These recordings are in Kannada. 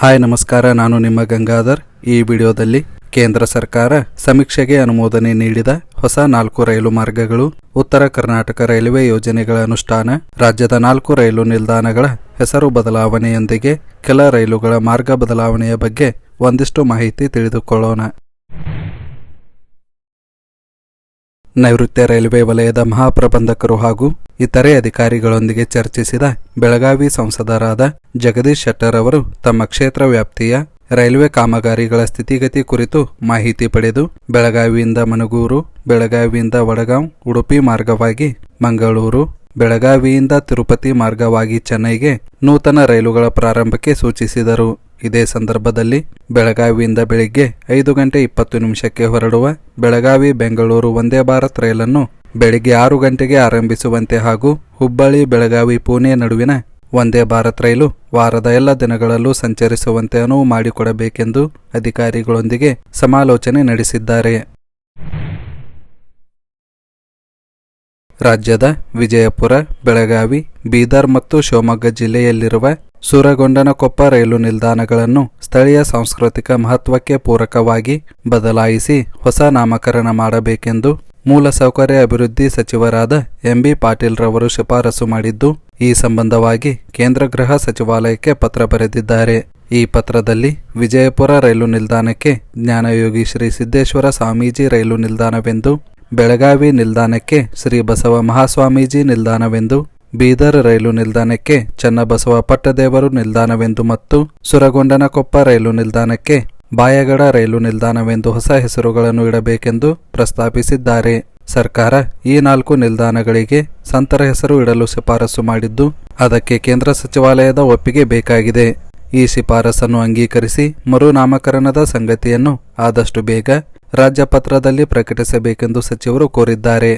ಹಾಯ್, ನಮಸ್ಕಾರ. ನಾನು ನಿಮ್ಮ ಗಂಗಾಧರ್. ಈ ವಿಡಿಯೋದಲ್ಲಿ ಕೇಂದ್ರ ಸರ್ಕಾರ ಸಮೀಕ್ಷೆಗೆ ಅನುಮೋದನೆ ನೀಡಿದ ಹೊಸ ನಾಲ್ಕು ರೈಲು ಮಾರ್ಗಗಳು, ಉತ್ತರ ಕರ್ನಾಟಕ ರೈಲ್ವೆ ಯೋಜನೆಗಳ ಅನುಷ್ಠಾನ, ರಾಜ್ಯದ ನಾಲ್ಕು ರೈಲು ನಿಲ್ದಾಣಗಳ ಹೆಸರು ಬದಲಾವಣೆಯೊಂದಿಗೆ ಕೆಲ ರೈಲುಗಳ ಮಾರ್ಗ ಬದಲಾವಣೆಯ ಬಗ್ಗೆ ಒಂದಿಷ್ಟು ಮಾಹಿತಿ ತಿಳಿದುಕೊಳ್ಳೋಣ. ನೈಋತ್ಯ ರೈಲ್ವೆ ವಲಯದ ಮಹಾಪ್ರಬಂಧಕರು ಹಾಗೂ ಇತರೆ ಅಧಿಕಾರಿಗಳೊಂದಿಗೆ ಚರ್ಚಿಸಿದ ಬೆಳಗಾವಿ ಸಂಸದರಾದ ಜಗದೀಶ್ ಶೆಟ್ಟರ್ ಅವರು ತಮ್ಮ ಕ್ಷೇತ್ರ ವ್ಯಾಪ್ತಿಯ ರೈಲ್ವೆ ಕಾಮಗಾರಿಗಳ ಸ್ಥಿತಿಗತಿ ಕುರಿತು ಮಾಹಿತಿ ಪಡೆದು ಬೆಳಗಾವಿಯಿಂದ ಮನಗೂರು, ಬೆಳಗಾವಿಯಿಂದ ವಡಗಾಂವ್, ಉಡುಪಿ ಮಾರ್ಗವಾಗಿ ಮಂಗಳೂರು ಬೆಳಗಾವಿಯಿಂದ ತಿರುಪತಿ ಮಾರ್ಗವಾಗಿ ಚೆನ್ನೈಗೆ ನೂತನ ರೈಲುಗಳ ಪ್ರಾರಂಭಕ್ಕೆ ಸೂಚಿಸಿದರು. ಇದೇ ಸಂದರ್ಭದಲ್ಲಿ ಬೆಳಗಾವಿಯಿಂದ ಬೆಳಿಗ್ಗೆ ಐದು ಗಂಟೆ ಇಪ್ಪತ್ತು ನಿಮಿಷಕ್ಕೆ ಹೊರಡುವ ಬೆಳಗಾವಿ ಬೆಂಗಳೂರು ವಂದೇ ಭಾರತ್ ರೈಲನ್ನು ಬೆಳಿಗ್ಗೆ ಆರು ಗಂಟೆಗೆ ಆರಂಭಿಸುವಂತೆ ಹಾಗೂ ಹುಬ್ಬಳ್ಳಿ ಬೆಳಗಾವಿ ಪುಣೆ ನಡುವಿನ ವಂದೇ ಭಾರತ್ ರೈಲು ವಾರದ ಎಲ್ಲ ದಿನಗಳಲ್ಲೂ ಸಂಚರಿಸುವಂತೆ ಅನುವು ಮಾಡಿಕೊಡಬೇಕೆಂದು ಅಧಿಕಾರಿಗಳೊಂದಿಗೆ ಸಮಾಲೋಚನೆ ನಡೆಸಿದ್ದಾರೆ. ರಾಜ್ಯದ ವಿಜಯಪುರ, ಬೆಳಗಾವಿ, ಬೀದರ್ ಮತ್ತು ಶಿವಮೊಗ್ಗ ಜಿಲ್ಲೆಯಲ್ಲಿರುವ ಸೂರಗೊಂಡನಕೊಪ್ಪ ರೈಲು ನಿಲ್ದಾಣಗಳನ್ನು ಸ್ಥಳೀಯ ಸಾಂಸ್ಕೃತಿಕ ಮಹತ್ವಕ್ಕೆ ಪೂರಕವಾಗಿ ಬದಲಾಯಿಸಿ ಹೊಸ ನಾಮಕರಣ ಮಾಡಬೇಕೆಂದು ಮೂಲಸೌಕರ್ಯ ಅಭಿವೃದ್ಧಿ ಸಚಿವರಾದ ಎಂಬಿ ಪಾಟೀಲ್ ರವರು ಶಿಫಾರಸು ಮಾಡಿದ್ದು, ಈ ಸಂಬಂಧವಾಗಿ ಕೇಂದ್ರ ಗೃಹ ಸಚಿವಾಲಯಕ್ಕೆ ಪತ್ರ ಬರೆದಿದ್ದಾರೆ. ಈ ಪತ್ರದಲ್ಲಿ ವಿಜಯಪುರ ರೈಲು ನಿಲ್ದಾಣಕ್ಕೆ ಜ್ಞಾನಯೋಗಿ ಶ್ರೀ ಸಿದ್ದೇಶ್ವರ ಸ್ವಾಮೀಜಿ ರೈಲು ನಿಲ್ದಾಣವೆಂದು ಬೆಳಗಾವಿ ನಿಲ್ದಾಣಕ್ಕೆ ಶ್ರೀ ಬಸವ ಮಹಾಸ್ವಾಮೀಜಿ ನಿಲ್ದಾಣವೆಂದು, ಬೀದರ್ ರೈಲು ನಿಲ್ದಾಣಕ್ಕೆ ಚನ್ನಬಸವ ಪಟ್ಟದೇವರು ನಿಲ್ದಾಣವೆಂದು ಮತ್ತು ಸುರಗೊಂಡನಕೊಪ್ಪ ರೈಲು ನಿಲ್ದಾಣಕ್ಕೆ ಬಾಯಗಡ ರೈಲು ನಿಲ್ದಾಣವೆಂದು ಹೊಸ ಹೆಸರುಗಳನ್ನು ಇಡಬೇಕೆಂದು ಪ್ರಸ್ತಾಪಿಸಿದ್ದಾರೆ. ಸರ್ಕಾರ ಈ ನಾಲ್ಕು ನಿಲ್ದಾಣಗಳಿಗೆ ಸಂತರ ಹೆಸರು ಇಡಲು ಶಿಫಾರಸು ಮಾಡಿದ್ದು, ಅದಕ್ಕೆ ಕೇಂದ್ರ ಸಚಿವಾಲಯದ ಒಪ್ಪಿಗೆ ಬೇಕಾಗಿದೆ. ಈ ಶಿಫಾರಸನ್ನು ಅಂಗೀಕರಿಸಿ ಮರುನಾಮಕರಣದ ಸಂಗತಿಯನ್ನು ಆದಷ್ಟು ಬೇಗ ರಾಜ್ಯಪತ್ರದಲ್ಲಿ ಪ್ರಕಟಿಸಬೇಕೆಂದು ಸಚಿವರು ಕೋರಿದ್ದಾರೆ.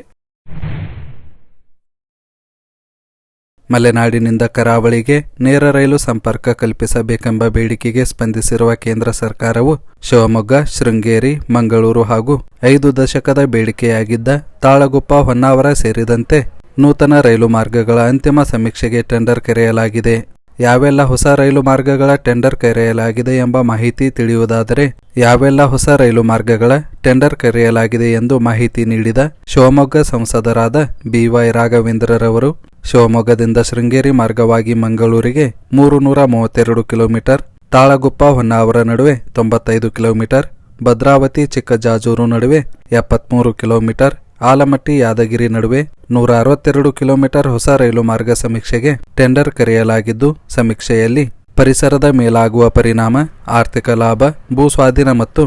ಮಲೆನಾಡಿನಿಂದ ಕರಾವಳಿಗೆ ನೇರ ರೈಲು ಸಂಪರ್ಕ ಕಲ್ಪಿಸಬೇಕೆಂಬ ಬೇಡಿಕೆಗೆ ಸ್ಪಂದಿಸಿರುವ ಕೇಂದ್ರ ಸರ್ಕಾರವು ಶಿವಮೊಗ್ಗ, ಶೃಂಗೇರಿ, ಮಂಗಳೂರು ಹಾಗೂ ಐದು ದಶಕದ ಬೇಡಿಕೆಯಾಗಿದ್ದ ತಾಳಗುಪ್ಪ ಹೊನ್ನಾವರ ಸೇರಿದಂತೆ ನೂತನ ರೈಲು ಮಾರ್ಗಗಳ ಅಂತಿಮ ಸಮೀಕ್ಷೆಗೆ ಟೆಂಡರ್ ಕರೆಯಲಾಗಿದೆ. ಯಾವೆಲ್ಲ ಹೊಸ ರೈಲು ಮಾರ್ಗಗಳ ಟೆಂಡರ್ ಕರೆಯಲಾಗಿದೆ ಎಂಬ ಮಾಹಿತಿ ತಿಳಿಯುವುದಾದರೆ, ಯಾವೆಲ್ಲ ಹೊಸ ರೈಲು ಮಾರ್ಗಗಳ ಟೆಂಡರ್ ಕರೆಯಲಾಗಿದೆ ಎಂದು ಮಾಹಿತಿ ನೀಡಿದ ಶಿವಮೊಗ್ಗ ಸಂಸದರಾದ ಬಿವೈ ರಾಘವೇಂದ್ರರವರು, ಶಿವಮೊಗ್ಗದಿಂದ ಶೃಂಗೇರಿ ಮಾರ್ಗವಾಗಿ ಮಂಗಳೂರಿಗೆ ಮೂರು ನೂರ ಮೂವತ್ತೆರಡು ಕಿಲೋಮೀಟರ್, ತಾಳಗುಪ್ಪ ಹೊನ್ನಾವರ ನಡುವೆ ತೊಂಬತ್ತೈದು ಕಿಲೋಮೀಟರ್, ಭದ್ರಾವತಿ ಚಿಕ್ಕಜಾಜೂರು ನಡುವೆ ಎಪ್ಪತ್ಮೂರು ಕಿಲೋಮೀಟರ್, ಆಲಮಟ್ಟಿ ಯಾದಗಿರಿ ನಡುವೆ ನೂರ ಅರವತ್ತೆರಡು ಕಿಲೋಮೀಟರ್ ಹೊಸ ರೈಲು ಮಾರ್ಗ ಸಮೀಕ್ಷೆಗೆ ಟೆಂಡರ್ ಕರೆಯಲಾಗಿದ್ದು, ಸಮೀಕ್ಷೆಯಲ್ಲಿ ಪರಿಸರದ ಮೇಲಾಗುವ ಪರಿಣಾಮ, ಆರ್ಥಿಕ ಲಾಭ, ಭೂ ಸ್ವಾಧೀನ ಮತ್ತು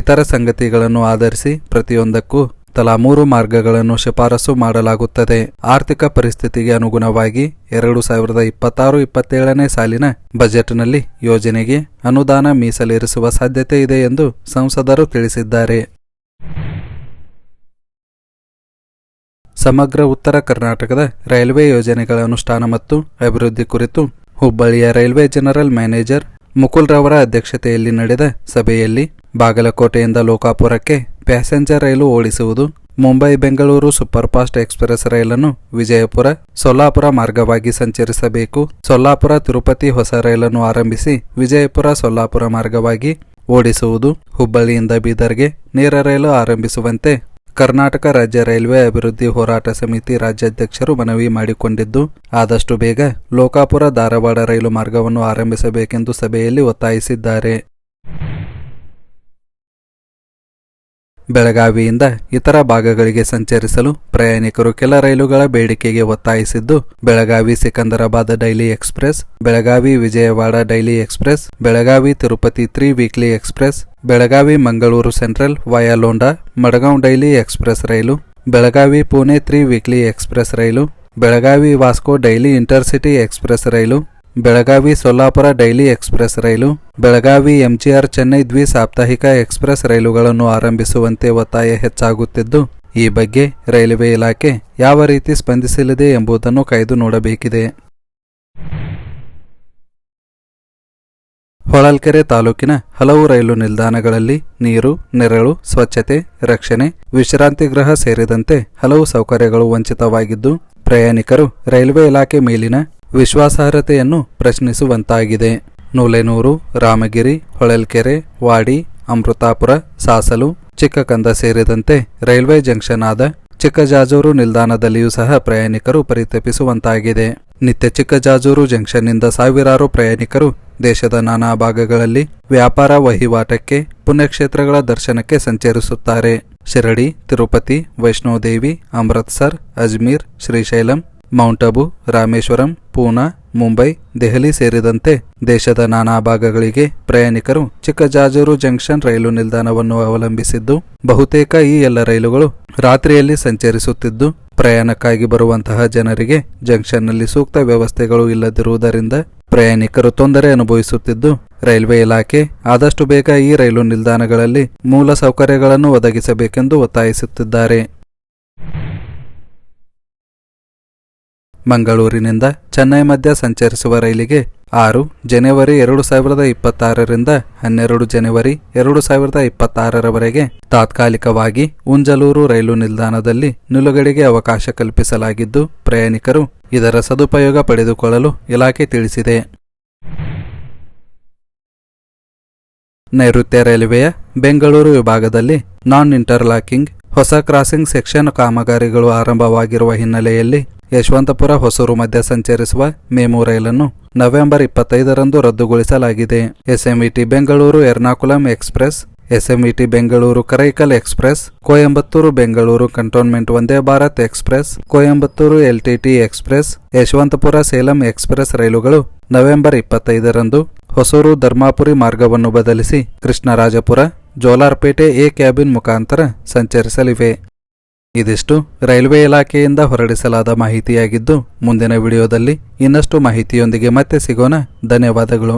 ಇತರ ಸಂಗತಿಗಳನ್ನು ಆಧರಿಸಿ ಪ್ರತಿಯೊಂದಕ್ಕೂ ತಲಾ ಮೂರು ಮಾರ್ಗಗಳನ್ನು ಶಿಫಾರಸು ಮಾಡಲಾಗುತ್ತದೆ. ಆರ್ಥಿಕ ಪರಿಸ್ಥಿತಿಗೆ ಅನುಗುಣವಾಗಿ ಎರಡು ಸಾವಿರದ ಇಪ್ಪತ್ತಾರು ಇಪ್ಪತ್ತೇಳನೇ ಸಾಲಿನ ಬಜೆಟ್ನಲ್ಲಿ ಯೋಜನೆಗೆ ಅನುದಾನ ಮೀಸಲಿರಿಸುವ ಸಾಧ್ಯತೆ ಇದೆ ಎಂದು ಸಂಸದರು ತಿಳಿಸಿದ್ದಾರೆ. ಸಮಗ್ರ ಉತ್ತರ ಕರ್ನಾಟಕದ ರೈಲ್ವೆ ಯೋಜನೆಗಳ ಅನುಷ್ಠಾನ ಮತ್ತು ಅಭಿವೃದ್ಧಿ ಕುರಿತು ಹುಬ್ಬಳ್ಳಿಯ ರೈಲ್ವೆ ಜನರಲ್ ಮ್ಯಾನೇಜರ್ ಮುಕುಲ್ ರವರ ಅಧ್ಯಕ್ಷತೆಯಲ್ಲಿ ನಡೆದ ಸಭೆಯಲ್ಲಿ ಬಾಗಲಕೋಟೆಯಿಂದ ಲೋಕಾಪುರಕ್ಕೆ ಪ್ಯಾಸೆಂಜರ್ ರೈಲು ಓಡಿಸುವುದು, ಮುಂಬೈ ಬೆಂಗಳೂರು ಸೂಪರ್ಫಾಸ್ಟ್ ಎಕ್ಸ್ಪ್ರೆಸ್ ರೈಲನ್ನು ವಿಜಯಪುರ ಸೊಲ್ಲಾಪುರ ಮಾರ್ಗವಾಗಿ ಸಂಚರಿಸಬೇಕು, ಸೊಲ್ಲಾಪುರ ತಿರುಪತಿ ಹೊಸ ರೈಲನ್ನು ಆರಂಭಿಸಿ ವಿಜಯಪುರ ಸೊಲ್ಲಾಪುರ ಮಾರ್ಗವಾಗಿ ಓಡಿಸುವುದು, ಹುಬ್ಬಳ್ಳಿಯಿಂದ ಬೀದರ್ಗೆ ನೇರ ರೈಲು ಆರಂಭಿಸುವಂತೆ ಕರ್ನಾಟಕ ರಾಜ್ಯ ರೈಲ್ವೆ ಅಭಿವೃದ್ಧಿ ಹೋರಾಟ ಸಮಿತಿ ರಾಜ್ಯಾಧ್ಯಕ್ಷರು ಮನವಿ ಮಾಡಿಕೊಂಡಿದ್ದು, ಆದಷ್ಟು ಬೇಗ ಲೋಕಾಪುರ ಧಾರವಾಡ ರೈಲು ಮಾರ್ಗವನ್ನು ಆರಂಭಿಸಬೇಕೆಂದು ಸಭೆಯಲ್ಲಿ ಒತ್ತಾಯಿಸಿದ್ದಾರೆ. ಬೆಳಗಾವಿಯಿಂದ ಇತರ ಭಾಗಗಳಿಗೆ ಸಂಚರಿಸಲು ಪ್ರಯಾಣಿಕರು ಕೆಲ ರೈಲುಗಳ ಬೇಡಿಕೆಗೆ ಒತ್ತಾಯಿಸಿದ್ದು, Belagavi Secunderabad daily express, Belagavi Vijayawada daily express, Belagavi Tirupati three weekly express, Belagavi Mangaluru central ವಯಾಲೋಂಡಾ Madgaon daily express ರೈಲು, Belagavi Pune three weekly express ರೈಲು, Belagavi Vasco daily intercity express ರೈಲು ಬೆಳಗಾವಿ ಸೊಲ್ಲಾಪುರ ಡೈಲಿ ಎಕ್ಸ್ಪ್ರೆಸ್ ರೈಲು, ಬೆಳಗಾವಿ ಎಂಜಿಆರ್ ಚೆನ್ನೈ ದ್ವಿ ಸಾಪ್ತಾಹಿಕ ಎಕ್ಸ್ಪ್ರೆಸ್ ರೈಲುಗಳನ್ನು ಆರಂಭಿಸುವಂತೆ ಒತ್ತಾಯ ಹೆಚ್ಚಾಗುತ್ತಿದ್ದು, ಈ ಬಗ್ಗೆ ರೈಲ್ವೆ ಇಲಾಖೆ ಯಾವ ರೀತಿ ಸ್ಪಂದಿಸಲಿದೆ ಎಂಬುದನ್ನು ಕಾಯ್ದು ನೋಡಬೇಕಿದೆ. ಹೊಳಲ್ಕೆರೆ ತಾಲೂಕಿನ ಹಲವು ರೈಲು ನಿಲ್ದಾಣಗಳಲ್ಲಿ ನೀರು, ನೆರಳು, ಸ್ವಚ್ಛತೆ, ರಕ್ಷಣೆ, ವಿಶ್ರಾಂತಿ ಗೃಹ ಸೇರಿದಂತೆ ಹಲವು ಸೌಕರ್ಯಗಳು ವಂಚಿತವಾಗಿದ್ದು, ಪ್ರಯಾಣಿಕರು ರೈಲ್ವೆ ಇಲಾಖೆ ಮೇಲಿನ ವಿಶ್ವಾಸಾರ್ಹತೆಯನ್ನು ಪ್ರಶ್ನಿಸುವಂತಾಗಿದೆ. ನೂಲೆನೂರು, ರಾಮಗಿರಿ, ಹೊಳಲ್ಕೆರೆ, ವಾಡಿ, ಅಮೃತಾಪುರ, ಸಾಸಲು, ಚಿಕ್ಕಕಂದ ಸೇರಿದಂತೆ ರೈಲ್ವೆ ಜಂಕ್ಷನ್ ಆದ ಚಿಕ್ಕಜಾಜೂರು ನಿಲ್ದಾಣದಲ್ಲಿಯೂ ಸಹ ಪ್ರಯಾಣಿಕರು ಪರಿತಪಿಸುವಂತಾಗಿದೆ. ನಿತ್ಯ ಚಿಕ್ಕಜಾಜೂರು ಜಂಕ್ಷನ್ನಿಂದ ಸಾವಿರಾರು ಪ್ರಯಾಣಿಕರು ದೇಶದ ನಾನಾ ಭಾಗಗಳಲ್ಲಿ ವ್ಯಾಪಾರ ವಹಿವಾಟಕ್ಕೆ, ಪುಣ್ಯಕ್ಷೇತ್ರಗಳ ದರ್ಶನಕ್ಕೆ ಸಂಚರಿಸುತ್ತಾರೆ. ಶಿರಡಿ, ತಿರುಪತಿ, ವೈಷ್ಣೋದೇವಿ, ಅಮೃತ್ಸರ್, ಅಜ್ಮೀರ್, ಶ್ರೀಶೈಲಂ ಮೌಂಟ್ ಅಬು, ರಾಮೇಶ್ವರಂ, ಪೂನಾ, ಮುಂಬೈ, ದೆಹಲಿ ಸೇರಿದಂತೆ ದೇಶದ ನಾನಾ ಭಾಗಗಳಿಗೆ ಪ್ರಯಾಣಿಕರು ಚಿಕ್ಕಜಾಜೂರು ಜಂಕ್ಷನ್ ರೈಲು ನಿಲ್ದಾಣವನ್ನು ಅವಲಂಬಿಸಿದ್ದು, ಬಹುತೇಕ ಈ ಎಲ್ಲ ರೈಲುಗಳು ರಾತ್ರಿಯಲ್ಲಿ ಸಂಚರಿಸುತ್ತಿದ್ದು, ಪ್ರಯಾಣಕ್ಕಾಗಿ ಬರುವಂತಹ ಜನರಿಗೆ ಜಂಕ್ಷನ್ನಲ್ಲಿ ಸೂಕ್ತ ವ್ಯವಸ್ಥೆಗಳು ಇಲ್ಲದಿರುವುದರಿಂದ ಪ್ರಯಾಣಿಕರು ತೊಂದರೆ ಅನುಭವಿಸುತ್ತಿದ್ದು, ರೈಲ್ವೆ ಇಲಾಖೆ ಆದಷ್ಟು ಬೇಗ ಈ ರೈಲು ನಿಲ್ದಾಣಗಳಲ್ಲಿ ಮೂಲ ಸೌಕರ್ಯಗಳನ್ನು ಒದಗಿಸಬೇಕೆಂದು ಒತ್ತಾಯಿಸುತ್ತಿದ್ದಾರೆ. ಮಂಗಳೂರಿನಿಂದ ಚೆನ್ನೈ ಮಧ್ಯ ಸಂಚರಿಸುವ ರೈಲಿಗೆ ಆರು ಜನವರಿ ಎರಡು ಸಾವಿರದ ಇಪ್ಪತ್ತಾರರಿಂದ ಹನ್ನೆರಡು ಜನವರಿ ಎರಡು ಸಾವಿರದ ಇಪ್ಪತ್ತಾರರವರೆಗೆ ತಾತ್ಕಾಲಿಕವಾಗಿ ಉಂಜಲೂರು ರೈಲು ನಿಲ್ದಾಣದಲ್ಲಿ ನಿಲುಗಡೆಗೆ ಅವಕಾಶ ಕಲ್ಪಿಸಲಾಗಿದ್ದು, ಪ್ರಯಾಣಿಕರು ಇದರ ಸದುಪಯೋಗ ಪಡೆದುಕೊಳ್ಳಲು ಇಲಾಖೆ ತಿಳಿಸಿದೆ. ನೈಋತ್ಯ ರೈಲ್ವೆಯ ಬೆಂಗಳೂರು ವಿಭಾಗದಲ್ಲಿ ನಾನ್ ಇಂಟರ್ಲಾಕಿಂಗ್, ಹೊಸ ಕ್ರಾಸಿಂಗ್ ಸೆಕ್ಷನ್ ಕಾಮಗಾರಿಗಳು ಆರಂಭವಾಗಿರುವ ಹಿನ್ನೆಲೆಯಲ್ಲಿ ಯಶವಂತಪುರ ಹೊಸೂರು ಮಧ್ಯ ಸಂಚರಿಸುವ ಮೇಮು ರೈಲನ್ನು ನವೆಂಬರ್ ಇಪ್ಪತ್ತೈದರಂದು ರದ್ದುಗೊಳಿಸಲಾಗಿದೆ. SMET Bengaluru Ernakulam express, SMET Bengaluru Karaikal express, Coimbatore Bengaluru cantonment Vande Bharat express, Coimbatore LTT express, Yesvantpur Salem express ರೈಲುಗಳು ನವೆಂಬರ್ ಇಪ್ಪತ್ತೈದರಂದು ಹೊಸೂರು ಧರ್ಮಾಪುರಿ ಮಾರ್ಗವನ್ನು ಬದಲಿಸಿ ಕೃಷ್ಣರಾಜಪುರ, ಜೋಲಾರ್ಪೇಟೆ ಎ ಕ್ಯಾಬಿನ್ ಮುಖಾಂತರ ಸಂಚರಿಸಲಿವೆ. ಇದಿಷ್ಟು ರೈಲ್ವೆ ಇಲಾಖೆಯಿಂದ ಹೊರಡಿಸಲಾದ ಮಾಹಿತಿಯಾಗಿದ್ದು ಮುಂದಿನ ವಿಡಿಯೋದಲ್ಲಿ ಇನ್ನಷ್ಟು ಮಾಹಿತಿಯೊಂದಿಗೆ ಮತ್ತೆ ಸಿಗೋಣ. ಧನ್ಯವಾದಗಳು.